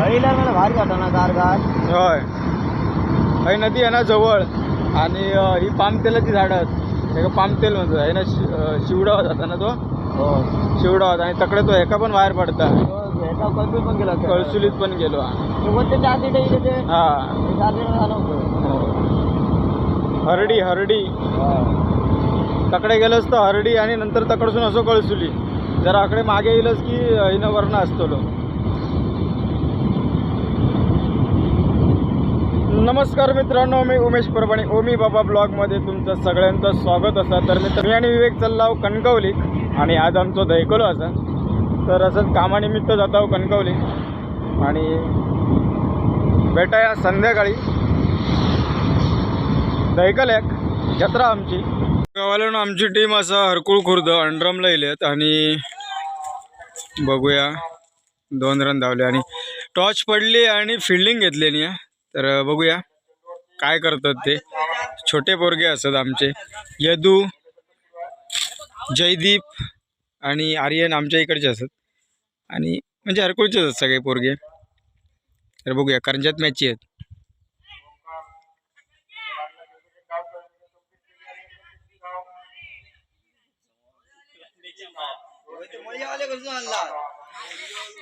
हळीला मला भारी ना होय. ही नदी आहे ना जवळ. आणि अं, ही पाम तेलाची झाडं आहेत. हे पाम तेल म्हणतो. आहे ना शि अं, शिवडावा जाता ना तो? हो. शिवडावात आणि तकडे तो एका पण बाहेर पडता. तो कल्पी पण गेला कळसुलीत पण गेलो. ते कोणते चार सीट इथे ते हा. ते चार सीट झालं होतं. हरडी हरडी. तकडे गेलोस तर हरडी आणि नंतर तकडसून असो कळसुली. जरा आकडे मागे येईलच की हिनं वर्ण असतो लो नमस्कार मित्रांनो मी उमेश परभणी. ओमी बाबा ब्लॉगमध्ये तुमचं सगळ्यांचं स्वागत असा तर मित्र मी आणि विवेक चल्लाव कणकवली आणि आज आमचं दैकलो असा. तर असंच कामानिमित्त जात आहो कणकवली. आणि भेटाया संध्याकाळी. दैकल एक जत्रा आमची. गावाला आमची टीम असं हरकुळ खुर्द अंड्रमला आहेत आणि बघूया दोन रन धावले. आणि टॉच पडली आणि फिल्डिंग घेतली नाही तर बघूया. काय करतात ते? छोटे पोरगे असतात आमचे. यदू जयदीप आणि आर्यन आमच्या इकडचे असतात. आणि म्हणजे हरकुळचेच असतात सगळे पोरगे. तर बघूया करंजात मॅची आहेत.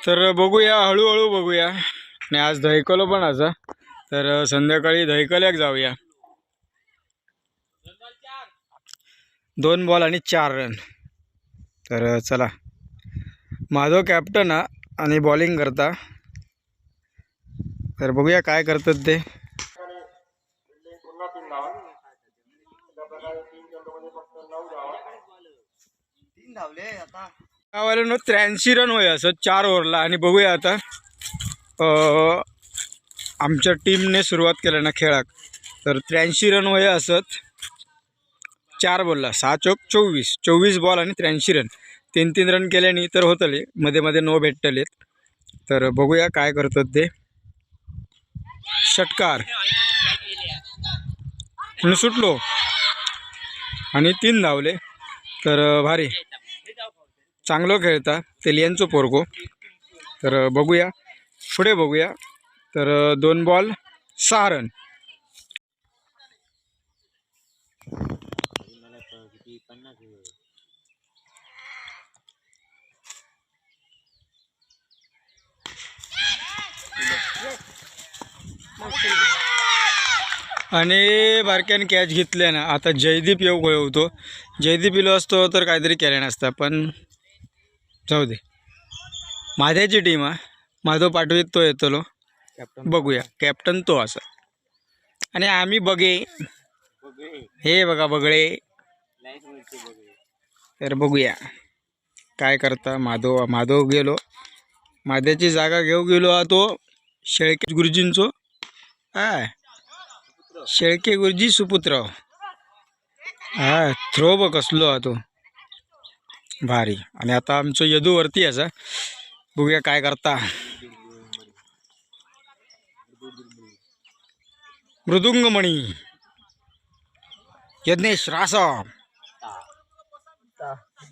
तर बघूया हळूहळू बघूया. आणि आज धैकलो पण असा. तर संध्याकाळी दहिकल्याक जाऊया. दोन बॉल आणि चार रन. तर चला. माधव कॅप्टन हा आणि बॉलिंग करता. तर बघूया काय करतात ते. तीन धावले त्र्याऐंशी रन होय असं चार ओव्हरला. आणि बघूया आता आमच्या टीमने सुरुवात केल्या ना खेळाक. तर त्र्याऐंशी रन वय असत चार बॉलला सहा चौक चोवीस. चोवीस बॉल आणि त्र्याऐंशी रन. तीन तीन रन केल्याने तर होतले. मध्ये मध्ये नो भेटलेत तर बघूया काय करतात ते. षटकार. सुटलो. आणि तीन धावले. तर भारी. चांगलं खेळता. तेलियांचं पोरगो. तर बघूया. पुढे बघूया. तर दोन बॉल सहा रन. आणि बारक्याने कॅच घेतल्या ना. आता जयदीप येऊ होतो. जयदीप इलो असतो तर काहीतरी केलं नसतं पण जाऊ दे. माझ्याची टीम आहे. माधव पाठवीत तो येतलो. बघूया. कॅप्टन तो असा. आणि आम्ही बघे. हे बघा बगळे तर बघूया. काय करता? माधव माधव गेलो. माध्याची जागा घेऊ गेलो हा तो. शेळके गुरुजींचो. काय शेळके गुरुजी सुपुत्र हा थ्रो बघ कसलो हा तो. भारी. आणि आता आमचं यदू वरती असा. बघूया काय करता. मृदुंगमणी यज्ञेश रास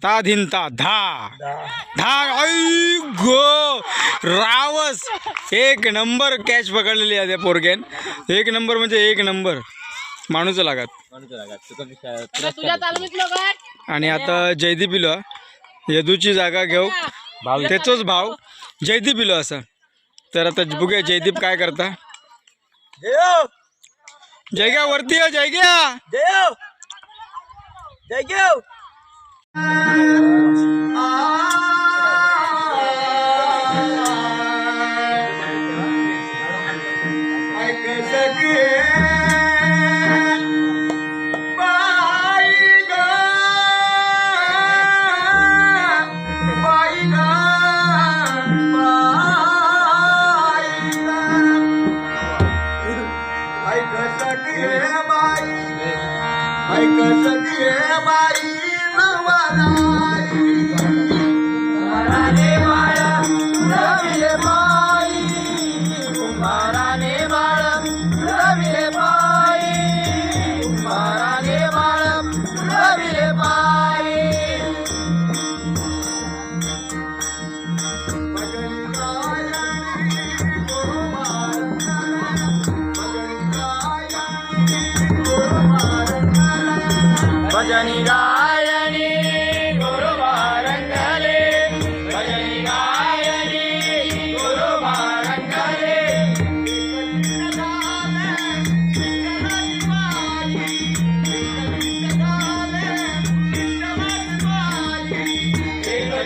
ता धिंता धा धा ऐ गो रावस. एक नंबर कॅच पकडलेली आहे त्या पोरग्यान. एक नंबर म्हणजे एक नंबर. माणूस लागत. आणि आता जयदीप इलो यदूची जागा घेऊ. त्याचोच भाव. जयदीप इलो असा. तर आता बघूया जयदीप काय करता. जयग्या वरती आहे जयग्या. जय जय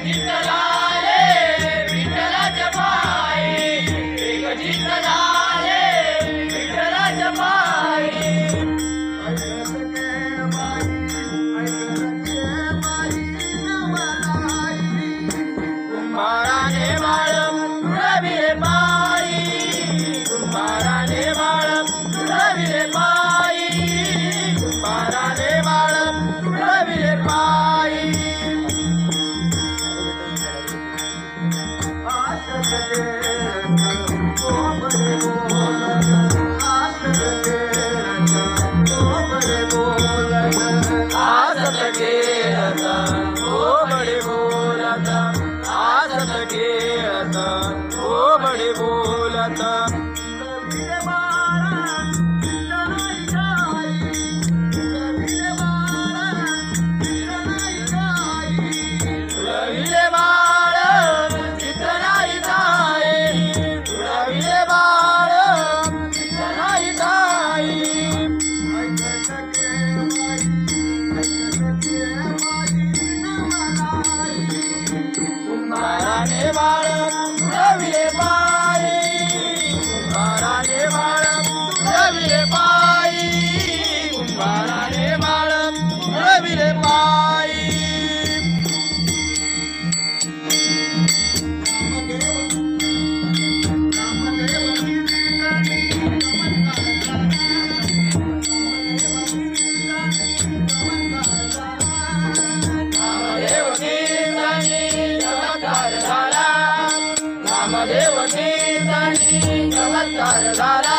Yeah. बोलता रामदेव कीर्तनी चमत्कार झाला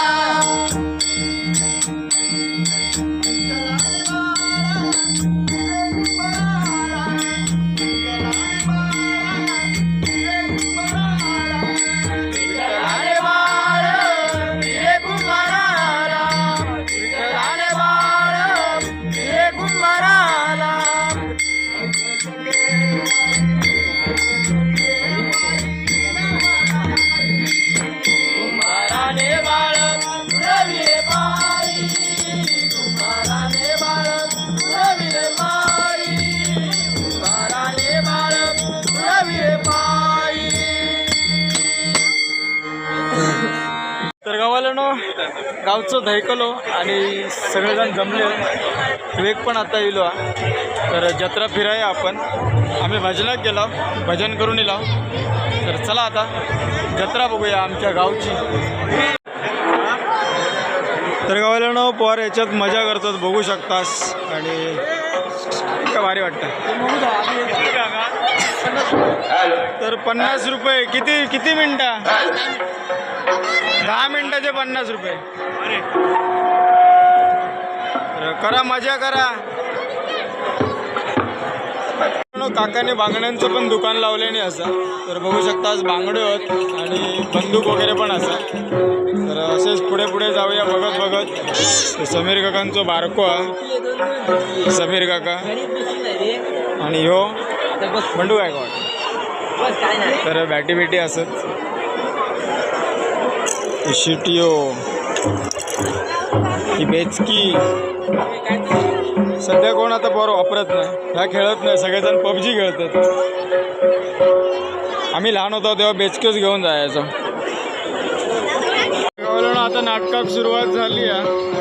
गावचं धैकलो आणि सगळेजण जमले. विवेक पण आता येलो हा. तर जत्रा फिराया आपण. आम्ही भजनात गेलो. भजन करून येलो तर चला आता जत्रा बघूया आमच्या गावची. तर गावाला नो पोहार याच्यात मजा करतात बघू शकतास. आणि का भारी वाटतं. तर पन्नास रुपये. किती किती मिनटं? दहा मिनिटाचे पन्नास रुपये. करा मजा करा. काकाने बांगड्यांचं पण दुकान लावले नाही असं. तर बघू शकता आज बांगडे होत आणि बंदूक वगैरे पण असं. तर असेच पुढे पुढे जाऊया बघत बघत. समीर काकांचं बारको हा समीर काका. आणि ह्यो बंडू गायकवाड तर बॅटी बिटी असत शिटिओ ही बेचकी. सध्या कोण आता बरं वापरत नाही. ह्या खेळत नाही. सगळेजण पबजी खेळतात. आम्ही लहान होतो तेव्हा बेचकीच घेऊन जायचो. आता नाटकात सुरुवात झाली आहे.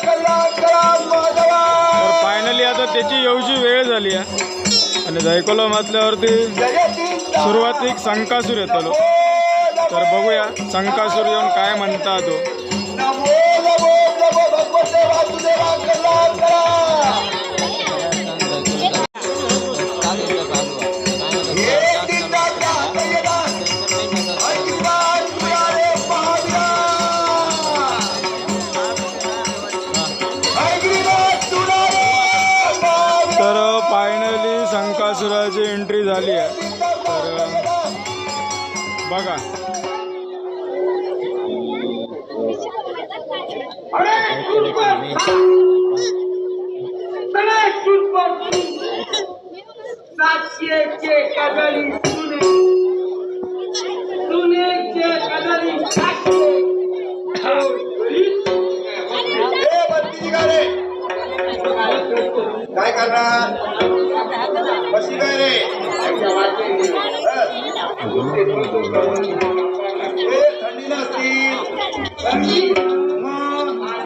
आता त्याची येऊची वेळ झाली आहे. आणि जायकोला म्हटल्यावरती सुरुवातीक संकासूर येतलो. तर बघूया संकासूर येऊन काय म्हणता तो. सातशेचे कदळी सुने सुनेचे कदळी सातशे काय करणार? कशी काय रे ए, थंडी नसतील मग तुझ्या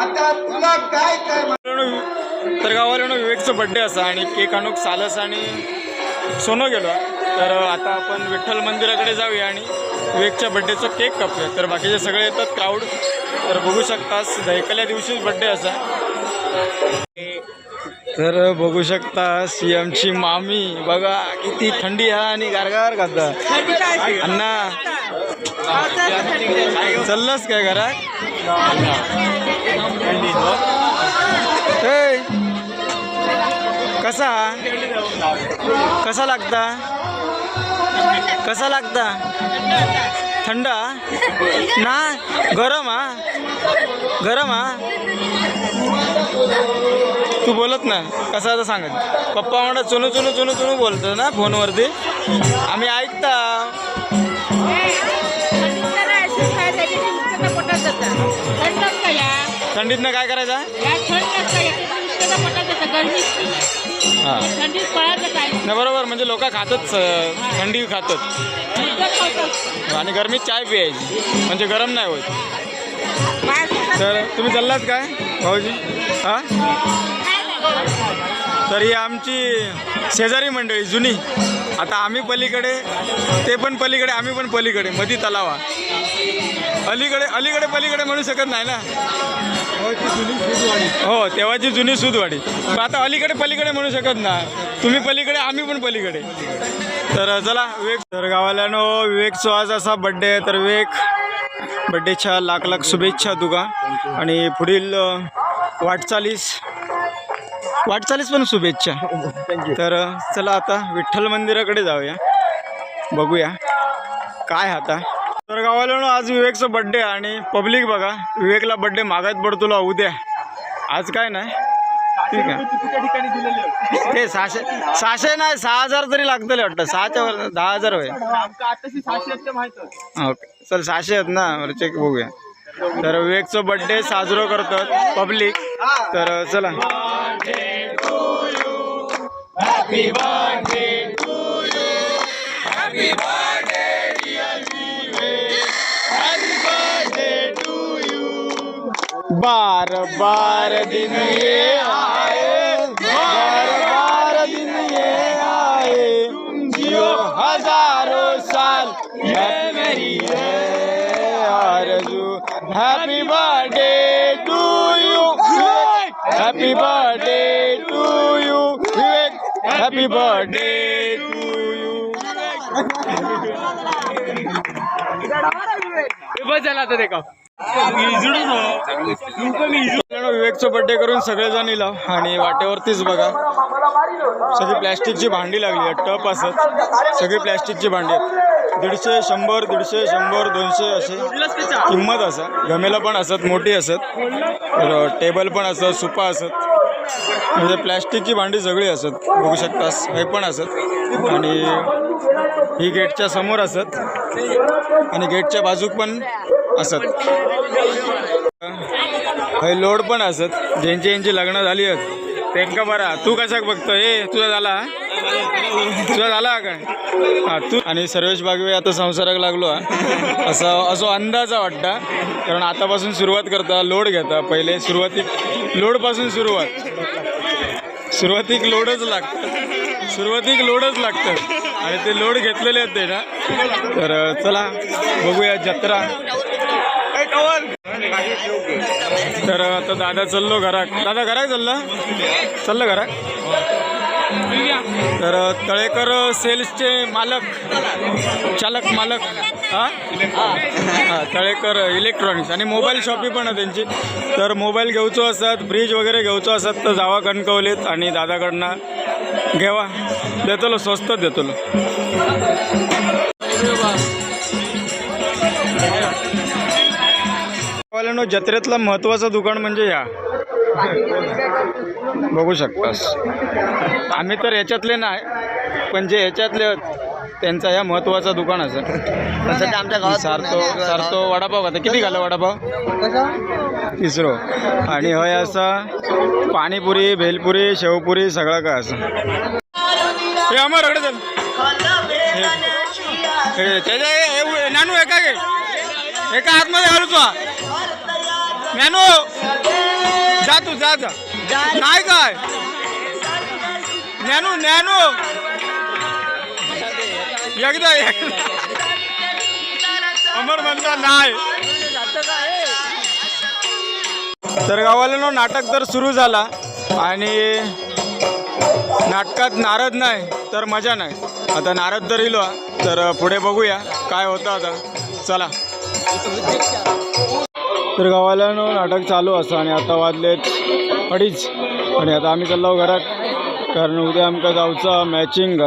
आता तुला काय काय तर गावाला विवेकचं बड्डे असा आणि केक आणूक सालस आणि सोनं गेलो. तर आता आपण विठ्ठल मंदिराकडे जाऊया आणि विवेकच्या बड्डेचं केक कापूया. तर बाकीचे सगळे येतात क्राऊड तर बघू शकतास दैकल्या दिवशीच बड्डे असा. तर बघू शकता सी एमची मामी. बघा किती थंडी आहे आणि गारगार खाता अण्णा. चाललंस काय घरात? कसा? कसा लागता? कसा लागता? थंड? ना? गरम हा? गरम हा? तू बोलत ना. कसा आता सांगत पप्पा म्हणा चुनू चुनू चुनू चुनू बोलतो ना फोनवरती. आम्ही ऐकता. थंडीतनं काय करायचं? हां. नाही बरोबर म्हणजे लोक खातच थंडी खातात. आणि गरमीत चाय पियायची म्हणजे गरम नाही होत. तर तुम्ही चाललात काय भाऊजी? हां? तर ही आमची शेजारी मंडळी जुनी. आता आम्ही पलीकडे ते पण पलीकडे आम्ही पण पलीकडे मधी तलावा. अलीकडे अलीकडे पलीकडे म्हणू शकत नाही ना? हो तेव्हाची जुनी सूदवाडी पण आता अलीकडे पलीकडे म्हणू शकत ना? तुम्ही पलीकडे आम्ही पण पलीकडे. तर चला विवेक तर गावाल्यानो विवेकचो आज असा बड्डे आहे. तर विवेक बड्डेच्या लाख लाख शुभेच्छा तुका. आणि पुढील वाटचालीस वाटचालीस पण शुभेच्छा. तर चला आता विठ्ठल मंदिराकडे जाऊया. बघूया. काय आता तर गावाला आज विवेकचा बड्डे आणि पब्लिक बघा विवेकला बड्डे मागात पडतो उद्या आज काय नाही. ठीक आहे. ते सहाशे सहाशे नाही सहा हजार तरी लागतले वाटतं. सहाच्या वर दहा हजार होय ओके. चल सहाशे आहेत ना चेक बघूया. तर विवेकचं बड्डे साजरो करतात पब्लिक तर चला. बार बार दिन ये आए बार बार दिन ये आए। जियो हजारों साल ये मेरी है आरज़ू। Happy birthday to you happy birthday to you Vivek happy birthday to you Vivek birthday करून सगळेजण इलाव आणि वाटेवरतीच बघा सगळी प्लॅस्टिकची भांडी लागली आहे टप असत सगळी प्लॅस्टिकची भांडी आहेत दीडशे शंभर दीडशे शंभर दोनशे असे किंमत असा गमेला पण असत मोठी असत टेबल पण असत सुपा असत म्हणजे प्लॅस्टिकची भांडी सगळी असत बघू शकतास हे पण असत आणि ही गेटच्या समोर असत. आणि गेटच्या बाजूक पण असत. हे लोड पण असत. ज्यांची यांची लग्न झाली आहेत त्यांका बरा. तू कशाक बघतो ए तुझा झाला तुझा झाला काय? हा तू आणि सर्वेश बागवे आता संसाराक लागलो हा. असं असो अंदाजा वाटता. कारण आतापासून सुरुवात करता लोड घेता. पहिले सुरुवातीक लोडपासून सुरुवात. सुरुवातीक लोडच लागतं सुरुवातीक लोडच लागतं आणि ते लोड घेतलेले आहेत ते ना. तर चला बघूया जत्रा. तर आता दादा चाललो घरात. दादा घरा चालला? चाललं घरात? तर तळेकर सेल्सचे मालक चालक मालक हां? तळेकर इलेक्ट्रॉनिक्स आणि मोबाईल शॉपी पण आहे त्यांची. तर मोबाईल घेऊचो असत फ्रीज वगैरे घेऊचो असत तर जावा कणकवलीत आणि दादाकडनं घेवा. देतलो स्वस्त देतलो. वाल्यानो जत्रेतलं महत्त्वाचं दुकान म्हणजे या बघू शकतास आम्ही तर याच्यातले नाही पण जे याच्यातले त्यांचा या महत्त्वाचा दुकान असं आमच्या गावात सारतो सारतो वडापाव खाता किती घाला वडापाव तिसरो आणि हय असा पाणीपुरी भेलपुरी शेवपुरी सगळं काय असं हे अमर रगडे चल हे- हे त्याच्या हे- हे- नानू एका एका आतमध्ये घालू तू मॅनो जा तू जा जा. नाही काय? नॅनो नॅनो एकदा एकदा. अमर म्हणता नाही. तर गावाला नाटक तर सुरू झाला आणि नाटकात नारद नाही तर मजा नाही. आता नारद तर इलो तर पुढे बघूया काय होतं आता. चला. तर गावाला नाटक चालू असं आणि आता वाजलेत अडीच. आणि आता आम्ही चाललो घरात. कारण उद्या आमका जाऊचा मॅचिंग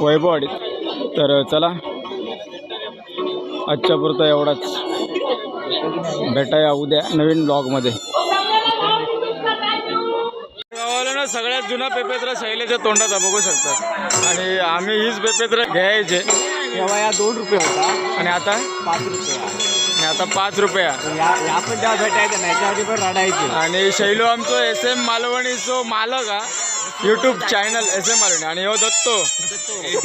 वैभववाडीत तर चला. आजच्या पुरता एवढाच. भेटाया उद्या नवीन ब्लॉगमध्ये गावाला ना सगळ्यात जुना पेपेत्रा शैलेच्या तोंडाचा बघू शकतात आणि आम्ही हीच पेपेत्रा घ्यायचे. तेव्हा या दोन रुपये होता. आणि आता? पाच रुपये. आता पाच रुपया. पण जेव्हा भेटायचं नाही त्याआधी पण रडायचे. आणि शैलो आमचो एस एम मालवणीचो मालक हा YouTube channel S M Malvani. आणि हो दत्तो.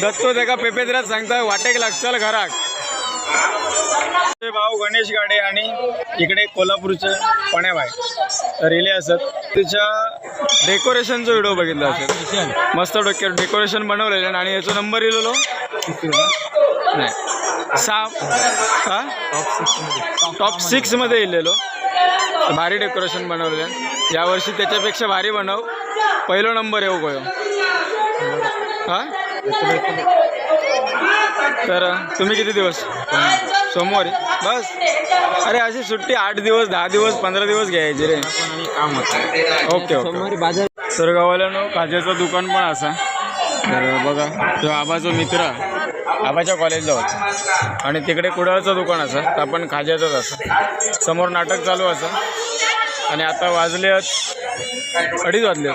दत्तो त्याका पेपेद्रात सांगता वाटेक लागचाल घराक. ते भाऊ गणेश गाडे आणि इकडे कोल्हापूरचे पण्याबाई तर इले असत. तिच्या डेकोरेशनचा व्हिडिओ बघितला असेल. मस्त डोक्यात डेकोरेशन बनवलेलं आणि याचा नंबर इलेलो? नाही. सहा हा? टॉप सिक्समध्ये इलेलो भारी डेकोरेशन बनवलेलं. आहे यावर्षी त्याच्यापेक्षा भारी बनव. पहिलो नंबर येऊ गयो हा? तर तुम्ही किती दिवस? सोमवारी. बस. अरे अशी सुट्टी आठ दिवस दहा दिवस पंधरा दिवस घ्यायची रे. काम होतं ओके. ओके बाजार तर गावाला काजेचं दुकान पण असा. तर बघा तो आबाचा मित्र. आबाच्या कॉलेजला होता. आणि तिकडे कुडाळचं दुकान असं तर आपण खाज्याचंच असं. समोर नाटक चालू असं. आणि आता वाजले अडीच वाजले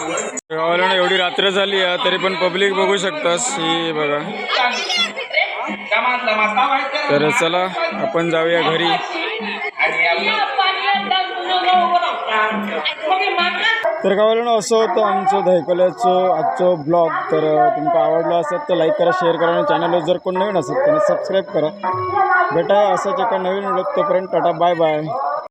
गावाला एवढी रात्र झाली आहे तरी पण पब्लिक बघू शकतास ही बघा. तर चला आपण जाऊया घरी. तर गावाला असं होतं आमचं धैकल्याचं आजचं ब्लॉग तर तुमका आवडलं असेल तर लाईक करा शेअर करा आणि चॅनलवर जर कोण नवीन असेल तर सबस्क्राईब करा. भेटा असाच एका नवीन ब्लॉग तोपर्यंत टाटा बाय बाय